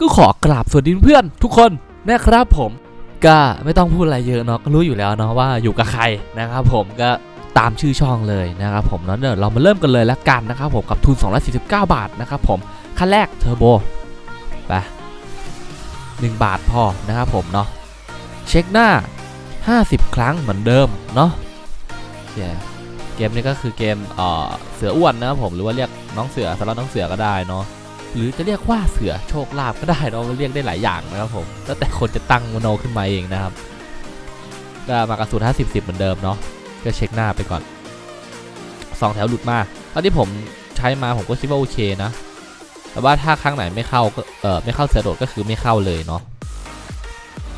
ก็ขอกราบสวัสดีเพื่อนทุกคนนะครับผมก็ไม่ต้องพูดอะไรเยอะเนาะก็รู้อยู่แล้วเนาะว่าอยู่กับใครนะครับผมก็ตามชื่อช่องเลยนะครับผมเนาะเดี๋ยวเรามาเริ่มกันเลยแล้วกันนะครับผมกับทุน 249 บาทนะครับผมขั้นแรกเทอร์โบไป1บาทพอนะครับผมเนาะเช็คหน้า 50 ครั้งเหมือนเดิมเนาะเคเกมนี้ก็คือเกมเออเสืออ้วนนะครับผมหรือว่าเรียกน้องเสือสำหรับน้องเสือก็ได้เนาะ หรือจะเรียกว่าเสือโชคลาภก็ได้เนาเรียกได้หลายอย่างนะครับผมแล้วแต่คนจะตั้งมโนขึ้นมาเองนะครับก็มากระสุน50 10เหมือนเดิมเนาะก็เช็คหน้าไปก่อนสองแถวหลุดมาตอนที่ผมใช้มาผมก็คิดว่าโอเคนะ แต่ว่าถ้าครั้งไหนไม่เข้าก็เออไม่เข้าเสือโดดก็คือไม่เข้าเลยเนาะ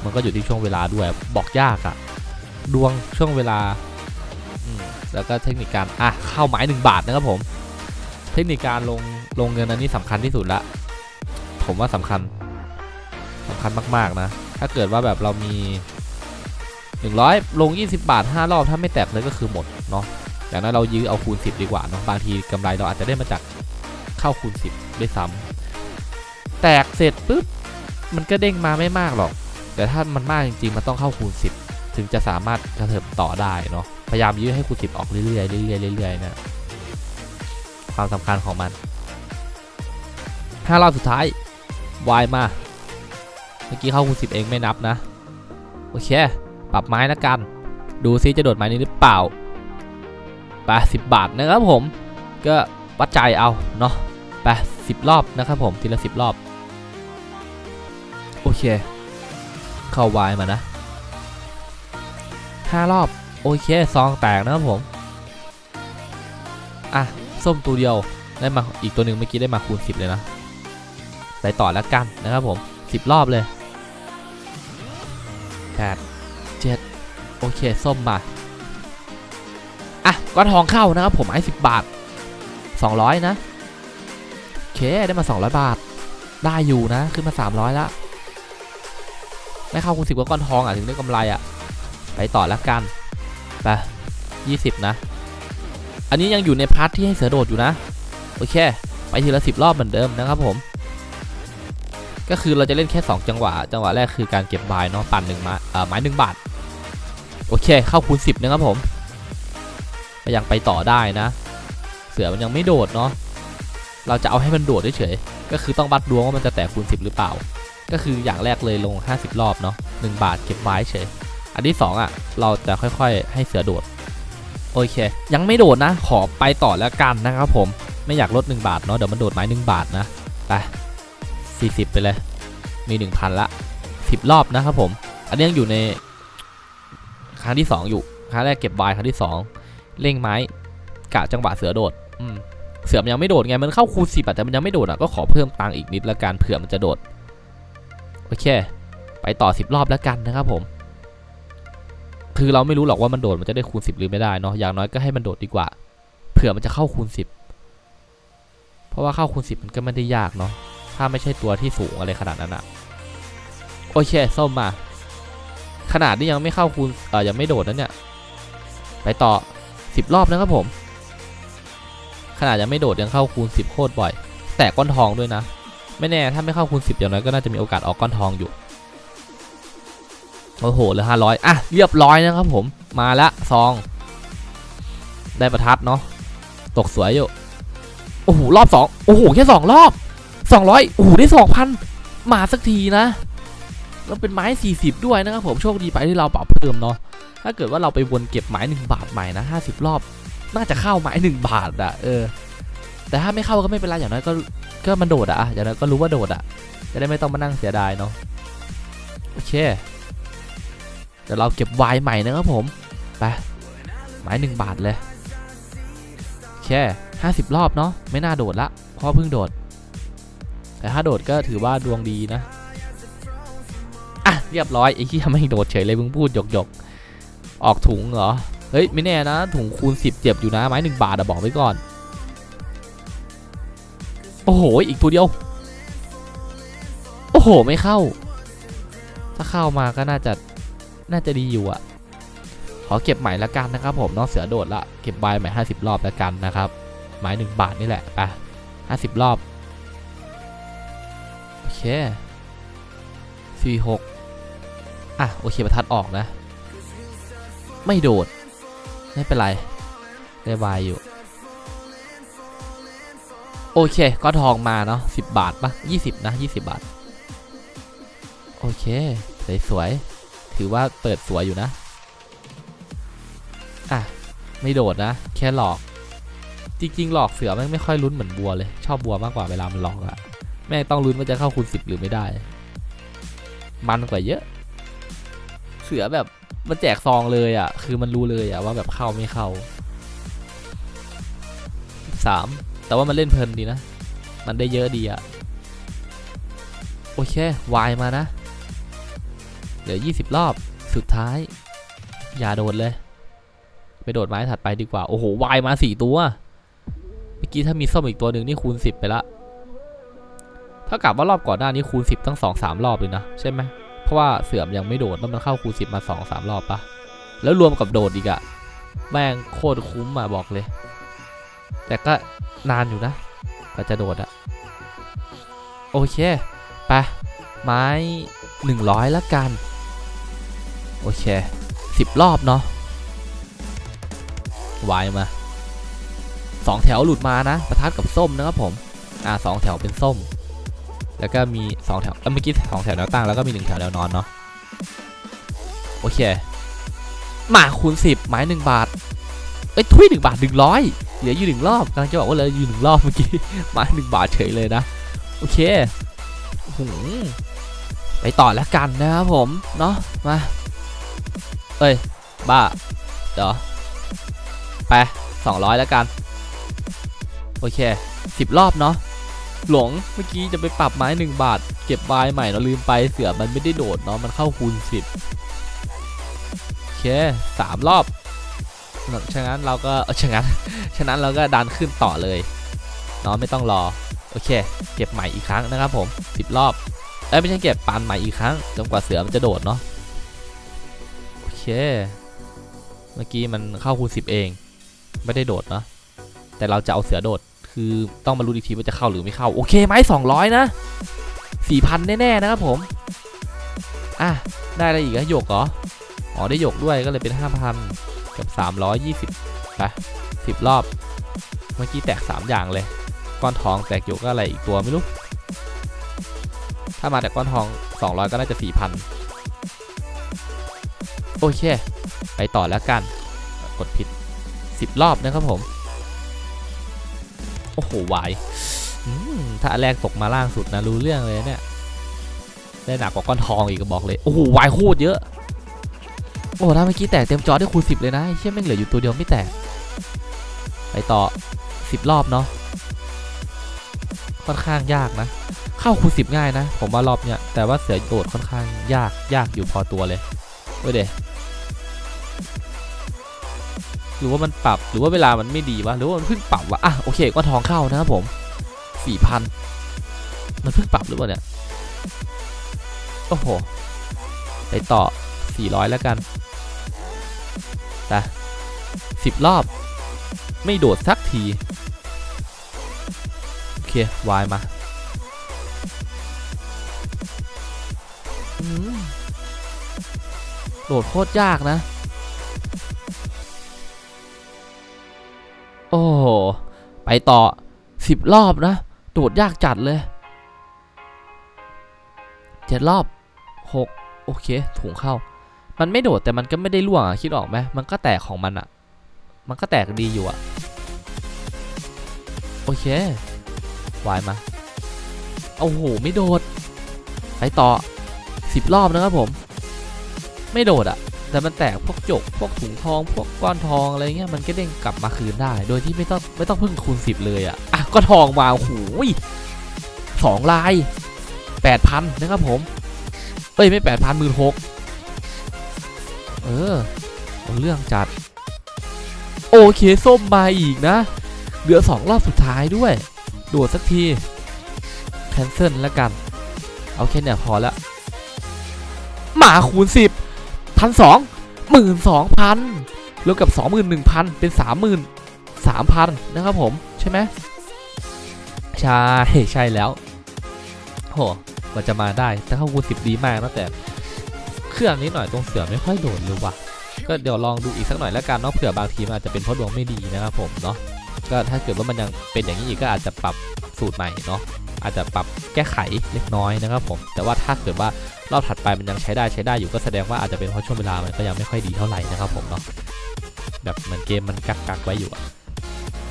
มันก็อยู่ที่ช่วงเวลาด้วยบอกยากอะดวงช่วงเวลาแล้วก็เทคนิคการอะเข้าหมายหนึ่งบาทนะครับผม เทคนิคการลง ลงเงินอันนี้สำคัญที่สุดละ ผมว่าสำคัญสำคัญมากๆนะ ถ้าเกิดว่าแบบเรามี 100 ลง 20 บาท 5 รอบ ถ้าไม่แตกเลยก็คือหมดเนาะอย่างนั้นเรายื้อเอาคูณ 10 ดีกว่าเนาะบางทีกำไรเราอาจจะได้มาจากเข้าคูณ 10ด้วยซ้ำแตกเสร็จปุ๊บมันก็เด้งมาไม่มากหรอก แต่ถ้ามันมากจริงๆมันต้องเข้าคูณ 10 ถึงจะสามารถกระเถิบต่อได้เนาะพยายามยื้อให้คูณ 10 ออกเรื่อยๆเรื่อยๆเรื่อยๆนะความสำคัญของมัน ห้ารอบสุดท้ายวายมา เมื่อกี้เข้าคูณสิบเองไม่นับนะ โอเค ปรับไม้แล้วกัน ดูซิจะโดดไม้นี้หรือเปล่าไปสิบบาทนะครับผม ก็วัดใจเอาเนาะไปสิบรอบนะครับผมทีละสิบรอบ โอเค เข้าวายมานะห้ารอบ โอเคซองแตกนะครับผม อะ ส้มตัวเดียวได้มาอีกตัวหนึ่งเมื่อกี้ได้มาคูณ10เลยนะ ไปต่อแล้วกันนะครับผม 10 รอบเลย8 7โอเค ส้มมา อะก้อนทองเข้านะครับผมไอ้10บาท 200 นะ โอเค ได้มา 200 บาท ได้อยู่นะ ขึ้นมา 300ละไม่เข้าคูณ10ก็ก้อนทองอะ ถึงได้กำไรอะ ไปต่อแล้วกัน ไป20นะ อันนี้ยังอยู่ในพาร์ทที่ให้เสือโดดอยู่นะ โอเค ไปทีละสิบรอบเหมือนเดิมนะครับผม ก็คือเราจะเล่นแค่ 2 จังหวะ จังหวะแรกคือการเก็บบายเนาะปั่นหนึ่งมาเอ่อไม้หนึ่งบาท โอเค เข้าคูณ10นะครับผมก็ยังไปต่อได้นะ เสือมันยังไม่โดดเนาะเราจะเอาให้มันโดดเฉยๆก็คือต้องวัดดวงว่ามันจะแตกคูณ10 หรือเปล่า ก็คืออย่างแรกเลยลง 50 รอบเนาะ1บาทเก็บไว้เฉย อันที่สองอะ เราจะค่อยๆ ให้เสือโดด โอเค ยังไม่โดดนะ ขอไปต่อแล้วกันนะครับผม ไม่อยากลด 1 บาทเนาะ เดี๋ยวมันโดดไม้1บาทนะ ไป 40 ไปเลย มี 1,000 ละ 10 รอบนะครับผม อันนี้ยังอยู่ในครั้งที่ 2 อยู่ ครั้งแรกเก็บบายครั้งที่ 2เร่งไม้กะจังหวะเสือโดดเสือมันยังไม่โดดไง มันเข้าคูณ10อะแต่มันยังไม่โดดอะก็ขอเพิ่มตังค์อีกนิดละกันเผื่อมันจะโดด โอเค ไปต่อ 10 รอบแล้วกันนะครับผม คือเราไม่รู้หรอกว่ามันโดดมันจะได้คูณ 10 หรือไม่ได้เนาะ อย่างน้อยก็ให้มันโดดดีกว่า เผื่อมันจะเข้าคูณ 10 เพราะว่าเข้าคูณ 10 มันก็ไม่ได้ยากเนาะ ถ้าไม่ใช่ตัวที่สูงอะไรขนาดนั้นอะโอเคส้มมา ขนาดที่ยังไม่เข้าคูณเอ่อยังไม่โดดนั้นเนี่ย ไปต่อ10รอบนะครับผม ขนาดยังไม่โดดยังเข้าคูณ10โคตรบ่อย แต่ก้อนทองด้วยนะ ไม่แน่ถ้าไม่เข้าคูณ10อย่างน้อยก็น่าจะมีโอกาสออกก้อนทองอยู่โอ้โหเหลือห้าร้อยอะเรียบร้อยนะครับผมมาละซอง ได้ประทัดเนาะตกสวยอยู่โอ้โหรอบสองโอ้โหแค่สองรอบ สองร้อยโอ้โหได้สองพันมาสักทีนะ แล้วเป็นไม้ 40 ด้วยนะครับผมโชคดีไปที่เราปรับเพิ่มเนาะถ้าเกิดว่าเราไปวนเก็บไม้ 1 บาทใหม่นะ50 รอบ น่าจะเข้าไม้ 1 บาทอะเออ แต่ถ้าไม่เข้าก็ไม่เป็นไรอย่างน้อยก็ก็มันโดดอะอย่างน้อยก็รู้ว่าโดดอะจะได้ไม่ต้องมานั่งเสียดายเนาะโอเคเดี๋ยวเราเก็บไวน์ใหม่นะครับผมไปไม้หนึ่งบาทเลยแค่ห้าสิบรอบเนาะไม่น่าโดดละเพราะเพิ่งโดด แต่ถ้าโดดก็ถือว่าดวงดีนะ อะ เรียบร้อยไอ้ที่ทำให้โดดเฉยเลยมึงพูดหยกหยกออกถุงเหรอ เฮ้ย ไม่แน่นะ ถุงคูณ 10 เจ็บอยู่นะ ไม้หนึ่งบาทอะบอกไว้ก่อน โอ้โห อีกตัวเดียว โอ้โห ไม่เข้า ถ้าเข้ามาก็น่าจะ น่าจะดีอยู่อะขอเก็บใหม่ละกันนะครับผมน้องเสือโดดละ เก็บใบใหม่ 50 รอบละกันนะครับ ไม้หนึ่งบาทนี่แหละอะ50 รอบโอ เคสี่หกอะ โอเคประทัดออกนะ ไม่โดด ไม่เป็นไร ได้วายอยู่ โอเค ก็ทองมาเนาะสิบบาทปะยี่สิบนะยี่สิบบาท โอเค สวยๆ ถือว่าเปิดสวยอยู่นะ อะ ไม่โดดนะ แค่หลอก จริงๆ หลอกเสือม่ไม่ค่อยลุ้นเหมือนบัวเลย ชอบบัวมากกว่าเวลามันหลอกอะ แม่งต้องลุ้นว่าจะเข้าคูณสิบหรือไม่ได้ มันกว่าเยอะ เสือแบบมันแจกซองเลยอะคือมันรู้เลยอะว่าแบบเข้าไม่เข้าสามแต่ว่ามันเล่นเพลินดีนะ มันได้เยอะดีอะโอเควายมานะ เหลือ20รอบสุดท้าย อย่าโดดเลย ไปโดดไม้ถัดไปดีกว่า โอ้โหวายมา4ตัว เมื่อกี้ถ้ามีส้มอีกตัวหนึ่งนี่คูณ10ไปละ ถ้ากับว่ารอบก่อนหน้านี้คูณ 10ตั้ง 2-3 รอบเลยนะ ใช่ไหม เพราะว่าเสื่อมยังไม่โดดแล้วมันเข้าคูณ 10 มา 2-3 รอบปะแล้วรวมกับโดดอีกอะแม่งโคตรคุ้มอะบอกเลย แต่ก็นานอยู่นะกว่าจะโดดอะโอเคไปไม้ 100ละกัน โอเค 10 รอบเนาะวายมาสองแถวหลุดมานะ ประทัดกับส้มนะครับผม อ่าสองแถวเป็นส้ม แล้วก็มีสองแถวเอ้ยเมื่อกี้สองแถวแนวตั้งแล้วก็มีหนึ่งแถวแนวนอนเนาะโอเคหมาคูณ10 ไม้หนึ่งบาทเอ้ยทุยหนึ่งบาทหนึ่งร้อยเหลืออยู่หนึ่งรอบกำลังจะบอกว่าเหลืออยู่หนึ่งรอบเมื่อกี้ไม้หนึ่งบาทเฉยเลยนะโอเคหไปต่อแล้วกันนะครับผมเนาะมาเอ้ยบ้าเดี๋ยวไปสองร้อยแล้วกันโอเคสิบรอบเนาะ หลงเมื่อกี้จะไปปรับไม้หนึ่งบาท เก็บบายใหม่เราลืมไปเสือมันไม่ได้โดดเนาะมันเข้าคูณสิบโอเคสามรอบฉะนั้นเราก็เออฉะนั้นฉะนั้นเราก็ดันขึ้นต่อเลยเนาะไม่ต้องรอโอเค เก็บใหม่อีกครั้งนะครับผมสิบรอบเอ้ไม่ใช่เก็บปานใหม่อีกครั้งจนกว่าเสือมันจะโดดเนาะโอเค เมื่อกี้มันเข้าคูณ10เอง ไม่ได้โดดเนาะแต่เราจะเอาเสือโดด คือต้องมารู้นอีกทีว่าจะเข้าหรือไม่เข้า โอเคไหม200นะ4,000แน่ๆนะครับผม อะ ได้อะไรอีกอะหยกเหรอ อ๋อ ได้หยกด้วยก็เลยเป็น5,000กับ320ไป10รอบ เมื่อกี้แตก3อย่างเลย ก้อนทองแตกหยกก็อะไรอีกตัวไม่รู้ ถ้ามาแต่ก้อนทอง200ก็น่าจะ4,000โอเค ไปต่อแล้วกัน กดผิด10รอบนะครับผม โอ้โหวายถ้าแรกตกมาล่างสุดนะรู้เรื่องเลยเนี่ย ได้หนักกว่าก้อนทองอีกก็บอกเลย โอ้โหวายโคตรเยอะ โอ้ถ้าเมื่อกี้แตกเต็มจอได้คูณ10เลยนะเชี่ยแม่งเหลืออยู่ตัวเดียวไม่แตก ไปต่อ10รอบเนาะ ค่อนข้างยากนะ เข้าคูณ10ง่ายนะ ผมว่ารอบเนี้ยแต่ว่าเสือโดดค่อนข้างยากยากอยู่พอตัวเลยเว้ยเด หรือว่ามันปรับหรือว่าเวลามันไม่ดีวะหรือว่ามันเพิ่งปรับวะอะโอเคก็ทองเข้านะครับผม4,000มันเพิ่งปรับหรือเปล่าเนี่ยโอ้โหไปต่อ 400 แล้วกันไป10รอบ ไม่โดดสักที โอเควายมาโดดโคตรยากนะ ไปต่อ 10 รอบนะโดดยากจัดเลย 7 รอบ 6 โอเคถุงเข้า มันไม่โดดแต่มันก็ไม่ได้ล่วงอะคิดออกไหมมันก็แตกของมันอะมันก็แตกดีอยู่อะโอเควายมาโอ้โหไม่โดด ไปต่อสิบรอบนะครับผม ไม่โดดอะ แต่มันแตกพวกจก พวกถุงทอง พวกก้อนทองอะไรเงี้ยมันก็เด้งกลับมาคืนได้ โดยที่ไม่ต้องไม่ต้องพึ่งคูณสิบเลยอะอะก็ทองมาโอ้โหสองลายแปดพันนะครับผม เอ้ยไม่แปดพันหมื่นหกเออเอาเรื่องจัด โอเคส้มมาอีกนะ เหลือสองรอบสุดท้ายด้วยโดดสักทีแคนเซิลแล้วกัน เอาแค่เนี่ยพอละหมาคูณสิบ พันสองหมื่นสองพันรวมกับสองหมื่นหนึ่งพันเป็นสามหมื่นสามพันนะครับผมใช่ไหมใช่ใช่แล้วโหมันจะมาได้แต่เข้าคูณสิบดีมากนะแต่เครื่องนี้หน่อยตรงเสือไม่ค่อยโดดเลยว่ะก็เดี๋ยวลองดูอีกสักหน่อยแล้วกันเนาะเผื่อบางทีมันอาจจะเป็นเพราะดวงไม่ดีนะครับผมเนาะก็ถ้าเกิดว่ามันยังเป็นอย่างนี้อีกก็อาจจะปรับสูตรใหม่เนาะ อาจจะปรับแก้ไขเล็กน้อยนะครับผม แต่ว่าถ้าเกิดว่ารอบถัดไปมันยังใช้ได้ใช้ได้อยู่ก็แสดงว่าอาจจะเป็นเพราะช่วงเวลามันก็ยังไม่ค่อยดีเท่าไหร่นะครับผมเนาะแบบเหมือนเกมมันกักกักไว้อยู่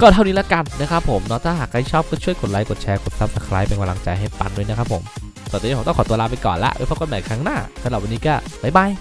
ก็เท่านี้ละกันนะครับผมเนาะถ้าหากใครชอบก็ช่วยกดไลค์กดแชร์กด subscribe เป็นกำลังใจให้ปันด้วยนะครับผมส่วนตอนนี้ผมต้องขอตัวลาไปก่อนละไว้พบกันใหม่ครั้งหน้าสำหรับวันนี้ก็บ๊ายบาย